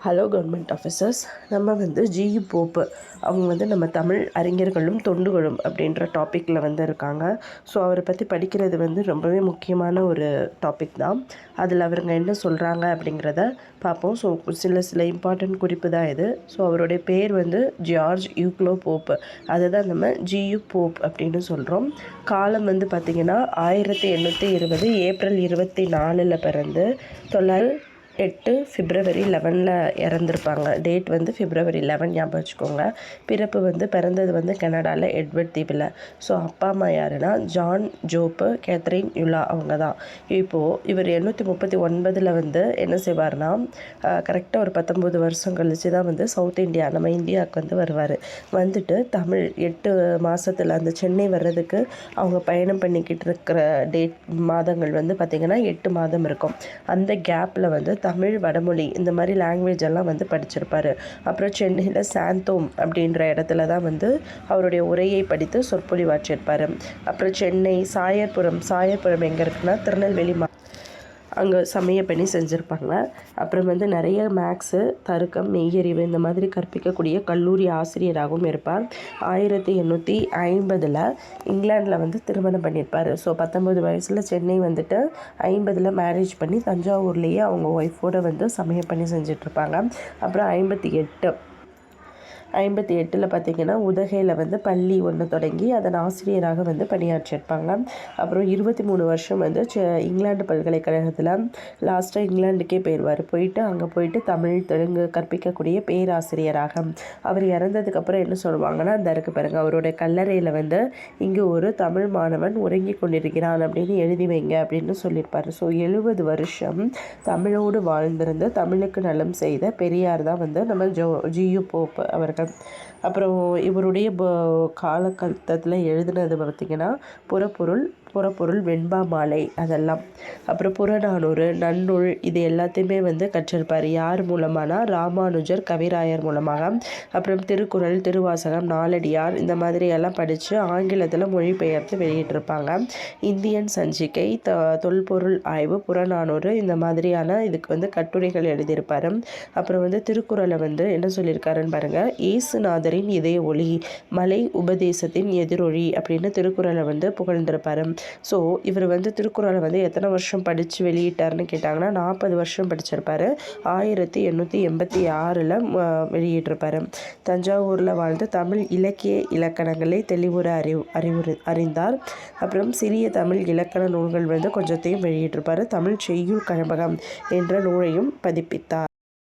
Hello government officers நம்ம வந்து G U pope அவங்க வந்து நம்ம தமிழ் அறிஞர்களும் தொண்டுகளும் அப்படின்ற டாப்பிக்கில் வந்து இருக்காங்க. ஸோ அவரை பற்றி படிக்கிறது வந்து ரொம்பவே முக்கியமான ஒரு டாபிக் தான். அதில் அவருங்க என்ன சொல்கிறாங்க அப்படிங்கிறத பார்ப்போம். ஸோ சில சில இம்பார்ட்டன்ட் குறிப்பு தான் இது. ஸோ அவருடைய பேர் வந்து ஜார்ஜ் யூக்ளோ போப்பு அதை தான் நம்ம ஜியு போப் அப்படின்னு சொல்கிறோம் காலம் வந்து பார்த்திங்கன்னா ஆயிரத்தி எண்ணூற்றி இருபது ஏப்ரல் இருபத்தி நாலில் பிறந்து தொள்ளாயிரம் எட்டு ஃபிப்ரவரி லெவனில் இறந்துருப்பாங்க. டேட் வந்து ஃபிப்ரவரி லெவன் ஞாபகம் வச்சுக்கோங்க. பிறப்பு வந்து பிறந்தது வந்து கனடாவில் எட்வர்ட் தீவில். ஸோ அப்பா அம்மா யாருன்னா ஜான் ஜோப்பு கேத்ரின் யுலா அவங்க தான் இப்போது இவர் எண்ணூற்றி முப்பத்தி ஒன்பதில் வந்து என்ன செய்வார்னா கரெக்டாக ஒரு பத்தொம்போது வருஷம் கழித்து தான் வந்து சவுத் இந்தியா நம்ம இந்தியாவுக்கு வந்து வருவார். வந்துட்டு தமிழ் எட்டு மாதத்தில் அந்த சென்னை வர்றதுக்கு அவங்க பயணம் பண்ணிக்கிட்டு இருக்கிற டேட் மாதங்கள் வந்து பார்த்திங்கன்னா எட்டு மாதம் இருக்கும். அந்த கேப்பில் வந்து தமிழ் வடமொழி இந்த மாதிரி லாங்குவேஜ் எல்லாம் வந்து படிச்சிருப்பார். அப்புறம் சென்னையில் சாந்தோம் அப்படின்ற இடத்துல தான் வந்து அவருடைய உரையை படித்து சொற்பொழிவாற்றியிருப்பார். அப்புறம் சென்னை சாயர்புரம் சாயர்புரம் எங்கே இருக்குன்னா திருநெல்வேலி மா அங்கே சமய பண்ணி செஞ்சுருப்பாங்க. அப்புறம் வந்து நிறைய மேக்ஸு தருக்கம் மெய்யறிவு இந்த மாதிரி கற்பிக்கக்கூடிய கல்லூரி ஆசிரியராகவும் இருப்பார். ஆயிரத்தி எண்ணூற்றி ஐம்பதில் இங்கிலாண்டில் வந்து திருமணம் பண்ணியிருப்பார். ஸோ பத்தொம்பது வயசில் சென்னை வந்துட்டு ஐம்பதில் மேரேஜ் பண்ணி தஞ்சாவூர்லேயே அவங்க ஒய்ஃபோடு வந்து சமய பண்ணி செஞ்சிட்ருப்பாங்க அப்புறம் ஐம்பத்தி எட்டு ஐம்பத்தி எட்டில் பார்த்திங்கன்னா உதகையில் வந்து பள்ளி ஒன்று தொடங்கி அதன் ஆசிரியராக வந்து பணியாற்றியிருப்பாங்க. அப்புறம் இருபத்தி மூணு வருஷம் வந்து இங்கிலாந்து பல்கலைக்கழகத்தில் லாஸ்ட்டாக இங்கிலாந்துக்கே போயிடுவார் போயிட்டு அங்கே போயிட்டு தமிழ் தெலுங்கு கற்பிக்கக்கூடிய பேராசிரியராக. அவர் இறந்ததுக்கப்புறம் என்ன சொல்லுவாங்கன்னா அந்த இருக்கு பாருங்கள் அவருடைய கல்லறையில் வந்து இங்கே ஒரு தமிழ் மாணவன் உறங்கி கொண்டிருக்கிறான் அப்படின்னு எழுதி வைங்க அப்படின்னு சொல்லியிருப்பார். ஸோ எழுபது வருஷம் தமிழோடு வாழ்ந்திருந்து தமிழுக்கு நலம் செய்த பெரியார் தான் வந்து நம்ம ஜோ ஜியு போப் அவர்கள். जाता அப்புறம் இவருடைய காலகட்டத்தில் எழுதினது பார்த்திங்கன்னா புறப்பொருள் புறப்பொருள் வெண்பா மாலை அதெல்லாம். அப்புறம் புறநானூறு நன்னூல் இது எல்லாத்தையுமே வந்து கற்றிருப்பார். யார் மூலமானா ராமானுஜர் கவிராயர் மூலமாக. அப்புறம் திருக்குறள் திருவாசகம் நாலடியார் இந்த மாதிரி எல்லாம் படித்து ஆங்கிலத்தில் மொழிபெயர்த்து வெளியிட்டிருப்பாங்க. இந்தியன் சஞ்சிகை த தொல்பொருள் ஆய்வு புறநானூறு இந்த மாதிரியான இதுக்கு வந்து கட்டுரைகள் எழுதியிருப்பார். அப்புறம் வந்து திருக்குறளை வந்து என்ன சொல்லியிருக்காருன்னு பாருங்கள் ஏசுநாதரின் இதய ஒளி மலை உபதேசத்தின் எதிரொலி அப்படின்னு திருக்குறளை வந்து புகழ்ந்திருப்பார். ஸோ இவர் வந்து திருக்குறளை வந்து எத்தனை வருஷம் படித்து வெளியிட்டார்னு கேட்டாங்கன்னா நாற்பது வருஷம் படிச்சிருப்பார். ஆயிரத்தி எண்ணூற்றி எண்பத்தி ஆறில் வெளியிட்டிருப்பார். தஞ்சாவூரில் வாழ்ந்து தமிழ் இலக்கிய இலக்கணங்களை தெளிவுற அறிவு அறிவுறு அறிந்தார். அப்புறம் சிறிய தமிழ் இலக்கண நூல்கள் வந்து கொஞ்சத்தையும் வெளியிட்டிருப்பார். தமிழ் செய்யுள் கழம்பகம் என்ற நூலையும் பதிப்பித்தார்.